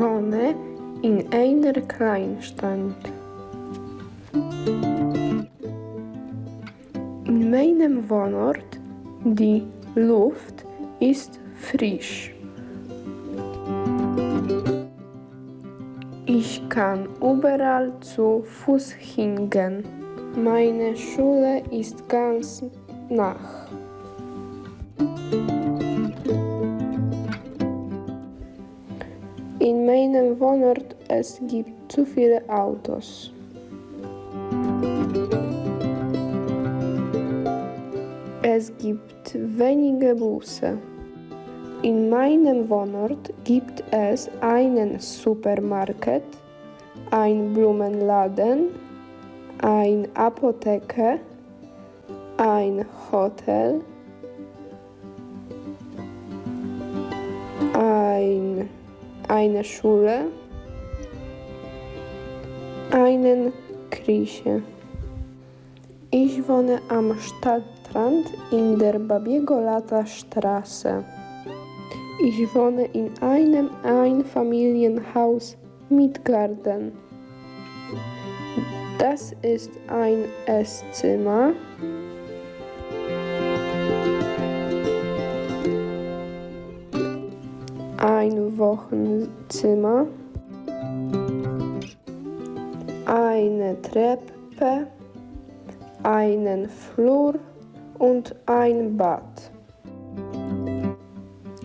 wohne in einer Kleinstadt. In meinem Wohnort die Luft ist frisch. Ich kann überall zu Fuß hingehen. Meine Schule ist ganz nach. Meinem Wohnort es gibt zu viele Autos. Es gibt wenige Busse. In meinem Wohnort gibt es einen Supermarkt, ein Blumenladen, eine Apotheke, ein Hotel, eine Schule, eine Kirche. Ich wohne am Stadtrand in der Babiego Lata Straße. Ich wohne in einem Einfamilienhaus mit Garten. Das ist ein Esszimmer. Ein Wohnzimmer. Eine Treppe. Einen Flur und ein Bad.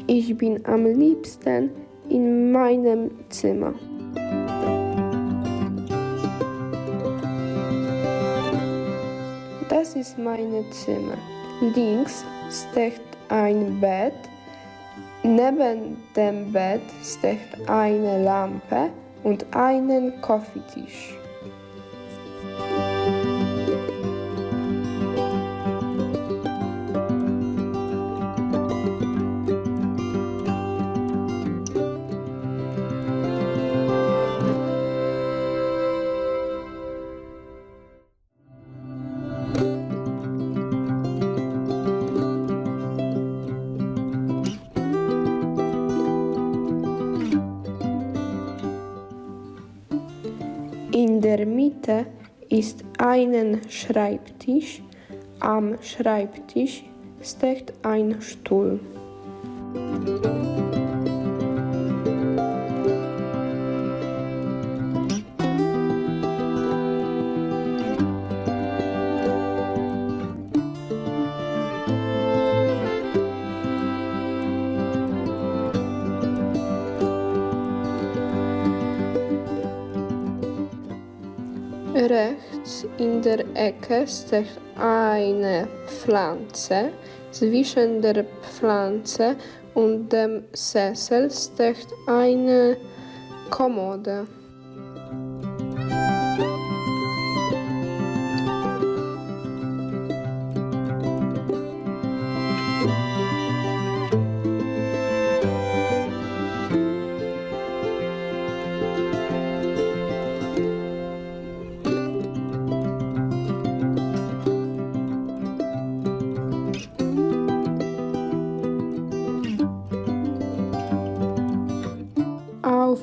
Ich bin am liebsten in meinem Zimmer. Das ist mein Zimmer. Links steht ein Bett. Neben dem Bett steht eine Lampe und einen Kaffeetisch. In der Mitte ist ein Schreibtisch. Am Schreibtisch steht ein Stuhl. Rechts in der Ecke steht eine Pflanze. Zwischen der Pflanze und dem Sessel steht eine Kommode.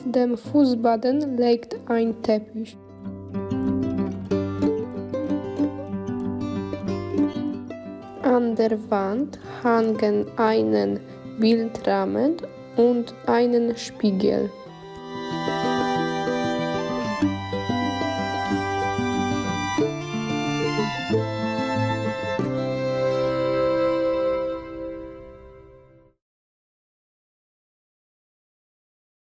Dem Fußboden liegt ein Teppich. An der Wand hängen einen Bildrahmen und einen Spiegel.